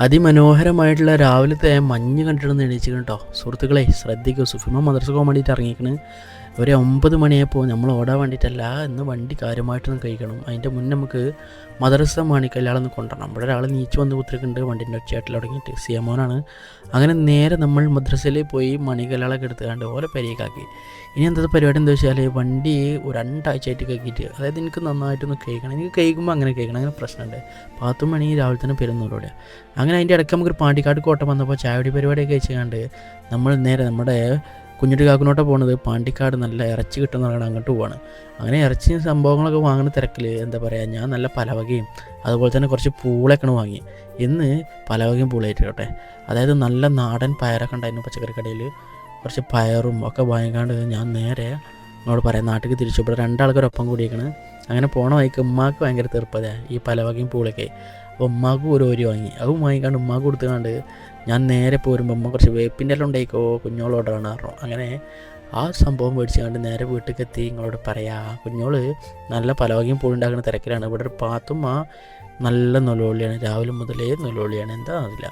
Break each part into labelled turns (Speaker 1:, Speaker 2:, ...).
Speaker 1: അതിമനോഹരമായിട്ടുള്ള രാവിലത്തെ മഞ്ഞ് കണ്ടിട്ട് എണീച്ചു കേട്ടോ സുഹൃത്തുക്കളെ ശ്രദ്ധിക്കൂ. സുഫിമ മദ്രസ കോമഡിയിട്ട് ഇറങ്ങിക്കണ് ഒരു ഒമ്പത് മണിയായപ്പോൾ നമ്മൾ ഓടാൻ വേണ്ടിയിട്ടല്ല ഇന്ന് വണ്ടി കാര്യമായിട്ടൊന്നും കഴിക്കണം അതിന്റെ മുന്നേ നമുക്ക് മദ്രസ മാണിക്കല്ലാളൊന്ന് കൊണ്ടുവരണം. ഇവിടെ ഒരാൾ നീച്ച് വന്ന് കുത്തിരിക്കുന്നുണ്ട് വണ്ടിന്റെ ഒച്ചയാട്ടിൽ തുടങ്ങിയിട്ട് സിയമോനാണ് അങ്ങനെ നേരെ നമ്മൾ മദ്രസയിൽ പോയി മണികല്ലാളൊക്കെ എടുത്തുകൊണ്ട് ഓരോ പരിയക്കാക്കി ഇനി എന്താ പരിപാടി എന്താ വെച്ചാൽ വണ്ടി രണ്ടാഴ്ചയായിട്ട് കഴിക്കിയിട്ട് അതായത് എനിക്ക് നന്നായിട്ടൊന്ന് കഴിക്കണം എനിക്ക് കഴിക്കുമ്പോൾ അങ്ങനെ കഴിക്കണം അങ്ങനെ പ്രശ്നമുണ്ട്. പത്ത് മണി രാവിലെ തന്നെ പെരുന്നൂരോടെ അങ്ങനെ അതിന്റെ ഇടയ്ക്ക് നമുക്കൊരു പാണ്ടിക്കാട് കോട്ടം വന്നപ്പോൾ ചായടി പരിപാടിയൊക്കെ വെച്ചുകൊണ്ട് നമ്മൾ നേരെ നമ്മുടെ കുഞ്ഞിട്ട് കാക്കുനോട്ട പോകുന്നത് പാണ്ടിക്കാട് നല്ല ഇറച്ചി കിട്ടുന്ന പറയുന്നത് അങ്ങോട്ട് പോവാണ്. അങ്ങനെ ഇറച്ചി സംഭവങ്ങളൊക്കെ വാങ്ങുന്ന തിരക്കിൽ എന്താ പറയുക ഞാൻ നല്ല പലവകയും അതുപോലെ തന്നെ കുറച്ച് പൂളൊക്കെയാണ് വാങ്ങി. ഇന്ന് പലവകയും പൂളായിട്ടോട്ടെ അതായത് നല്ല നാടൻ പയറൊക്കെ ഉണ്ടായിരുന്നു പച്ചക്കറി കടയിൽ കുറച്ച് പയറും ഒക്കെ വാങ്ങിക്കാണ്ട് ഞാൻ നേരെ എന്നോട് പറയാം നാട്ടിലേക്ക് തിരിച്ചു. ഇവിടെ രണ്ടാൾക്കൊരൊപ്പം കൂടിയേക്കണ്. അങ്ങനെ പോണ വഴിക്ക് ഉമ്മാക്ക് ഭയങ്കര തീർപ്പതയാണ് ഈ പലവകയും പൂളൊക്കെ. അപ്പോൾ ഉമ്മാക്ക് ഒരു ഓരി വാങ്ങി. അതും വാങ്ങിക്കാണ്ട് ഉമ്മാക്ക് കൊടുത്തുകൊണ്ട് ഞാൻ നേരെ പോരുമ്പോൾ ഉമ്മ കുറച്ച് വേപ്പിന്റെ എല്ലാം ഉണ്ടായിക്കോ കുഞ്ഞോളോടാണ് പറഞ്ഞു. അങ്ങനെ ആ സംഭവം മേടിച്ചുകൊണ്ട് നേരെ വീട്ടിലേക്ക് എത്തി നിങ്ങളോട് പറയാ കുഞ്ഞോൾ നല്ല പലവകയും പൂളുണ്ടാക്കുന്ന തിരക്കിലാണ്. ഇവിടെ ഒരു പാത്തുമ്മ നല്ല നൊലോളിയാണ്. രാവിലെ മുതലേ നൊലോളിയാണ്. എന്താ അറിയില്ല.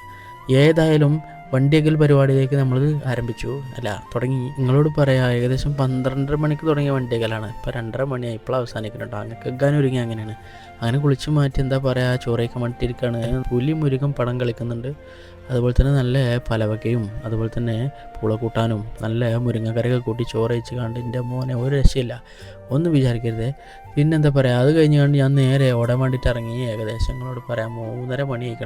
Speaker 1: ഏതായാലും വണ്ടിയകൽ പരിപാടിയിലേക്ക് നമ്മൾ ആരംഭിച്ചു. അല്ല തുടങ്ങി. നിങ്ങളോട് പറയാം ഏകദേശം പന്ത്രണ്ടര മണിക്ക് തുടങ്ങിയ വണ്ടിയകലാണ്. ഇപ്പോൾ രണ്ടര മണിയായി ഇപ്പോൾ അവസാനിക്കുന്നുണ്ട് അങ്ങനെ കെഗാൻ ഒരുങ്ങി അങ്ങനെയാണ്. അങ്ങനെ കുളിച്ച് മാറ്റി എന്താ പറയുക ചോറയൊക്കെ മട്ടിരിക്കുകയാണ് പുലി മുരുകം പടം കളിക്കുന്നുണ്ട്. അതുപോലെ തന്നെ നല്ല പലവകയും അതുപോലെ തന്നെ പുളകൂട്ടാനും നല്ല മുരിങ്ങക്കറിയൊക്കെ കൂട്ടി ചോറ് വെച്ച് കണ്ട് എന്റെ മോനെ ഒരു രക്ഷയില്ല. ഒന്നും വിചാരിക്കരുത്. പിന്നെന്താ പറയുക അത് കഴിഞ്ഞ് കണ്ട് ഞാൻ നേരെ ഓടാൻ വേണ്ടിയിട്ട് ഇറങ്ങി. ഏകദേശം നിങ്ങളോട് പറയാം മൂന്നര മണി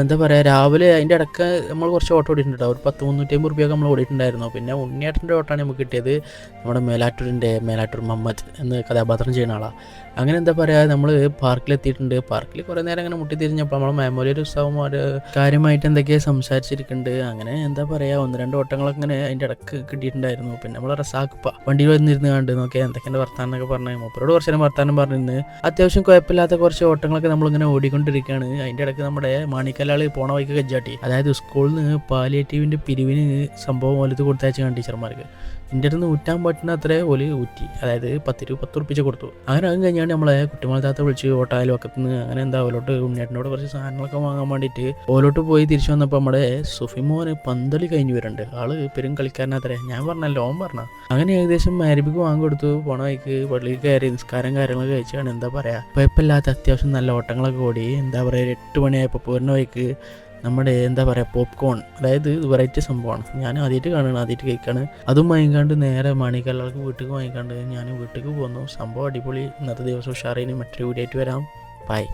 Speaker 1: എന്താ പറയുക രാവിലെ അതിന്റെ ഇടയ്ക്ക് നമ്മൾ കുറച്ച് ഓട്ടോ ഓടിയിട്ടുണ്ട് ഒരു പത്ത് മുന്നൂറ്റി അമ്പത് റുപ്യൊക്കെ നമ്മൾ ഓടിയിട്ടുണ്ടായിരുന്നു. പിന്നെ ഉണ്ണിയേട്ടന്റെ ഓട്ടാണ് നമുക്ക് കിട്ടിയത്. നമ്മുടെ മേലാറ്റൂരിന്റെ മേലാറ്റൂർ മുഹമ്മദ് എന്ന് കഥാപാത്രം ചെയ്യുന്ന ആളാണ് അങ്ങനെ എന്താ പറയുക നമ്മൾ പാർക്കിലെത്തിയിട്ടുണ്ട്. പാർക്കിൽ കുറേ നേരം അങ്ങനെ മുട്ടി മുട്ടിത്തിരിഞ്ഞപ്പോൾ നമ്മൾ മെമ്മോറിയൽ ഉത്സവം ഒരു കാര്യമായിട്ട് എന്തൊക്കെയാണ് സംസാരിച്ചിരിക്കുന്നുണ്ട്. അങ്ങനെ എന്താ പറയുക ഒന്ന് രണ്ട് ഓട്ടങ്ങളൊക്കെ ഇങ്ങനെ അതിന്റെ ഇടയ്ക്ക് കിട്ടിയിട്ടുണ്ടായിരുന്നു. പിന്നെ നമ്മൾ റസാക്കിപ്പ വണ്ടിയിൽ വന്നിരുന്ന് കണ്ട് നോക്കിയാൽ എന്തൊക്കെയാണ് വർത്താനം എന്നൊക്കെ പറഞ്ഞു. മൂപ്പരോട് കുറച്ച് നേരം വർത്താനം പറഞ്ഞിരുന്നു. അത്യാവശ്യം കുഴപ്പമില്ലാത്ത കുറച്ച് ഓട്ടങ്ങളൊക്കെ നമ്മളിങ്ങനെ ഓടിക്കൊണ്ടിരിക്കുകയാണ്. അതിന്റെ ഇടയ്ക്ക് നമ്മുടെ മാണിക്കല്ലാൾ പോണ വഴിക്ക് കജ്ജാട്ടി അതായത് സ്കൂളിൽ നിന്ന് പാലിയേറ്റീവിന്റെ പിരിവിന് സംഭവം പോലത്ത് കൊടുത്തയച്ചു ടീച്ചർമാർക്ക്. എന്റെ അടുത്ത് ഊറ്റാൻ പറ്റുന്ന അത്രേ ഓൽ ഊറ്റി. അതായത് പത്ത് രൂപ പത്ത് ഉറപ്പിച്ച് കൊടുത്തു. അങ്ങനെ അതും കഴിഞ്ഞാണ് നമ്മളെ കുട്ടിമാളത്താത്ത താത്ത വിളിച്ച് ഓട്ടായാലും ഒക്കെ നിന്ന് അങ്ങനെ എന്താ ഓലോട്ട് ഉണ്ണിയേട്ടനോട് കുറച്ച് സാധനങ്ങളൊക്കെ വാങ്ങാൻ വേണ്ടിയിട്ട് ഓലോട്ട് പോയി തിരിച്ചു വന്നപ്പോൾ നമ്മുടെ സുഫിമോന് പന്തളി കഴിഞ്ഞ് വരുന്നുണ്ട് ആൾ പെരും കളിക്കാരനത്രേ ഞാൻ പറഞ്ഞല്ലോ ഓൻ പറഞ്ഞ അങ്ങനെ ഏകദേശം മാരിബിക്ക് വാങ്ങി കൊടുത്തു. പോണ വഴിക്ക് പള്ളിയിൽ കയറി നിസ്കാരം കാര്യങ്ങളൊക്കെ കഴിച്ചാണ്. എന്താ പറയുക കുഴപ്പമില്ലാത്ത അത്യാവശ്യം നല്ല ഓട്ടങ്ങളൊക്കെ ഓടി. എന്താ പറയുക എട്ട് മണിയായപ്പോൾ പോരുന്ന വഴിക്ക് നമ്മുടെ എന്താ പറയുക പോപ്കോൺ അതായത് വെറൈറ്റി സംഭവമാണ്. ഞാൻ ആദ്യമായിട്ട് കാണുകയാണ് ആദ്യമായിട്ട് കഴിക്കാണ് അതും വാങ്ങിക്കാണ്ട് നേരെ മണിക്കല്ലർക്ക് വീട്ടിൽ വാങ്ങിക്കാണ്ട് ഞാൻ വീട്ടിൽ പോന്നു. സംഭവം അടിപൊളി. ഇന്നത്തെ ദിവസം ഉഷാറിന് മറ്റൊരു വീഡിയോ ആയിട്ട് വരാം. ബൈ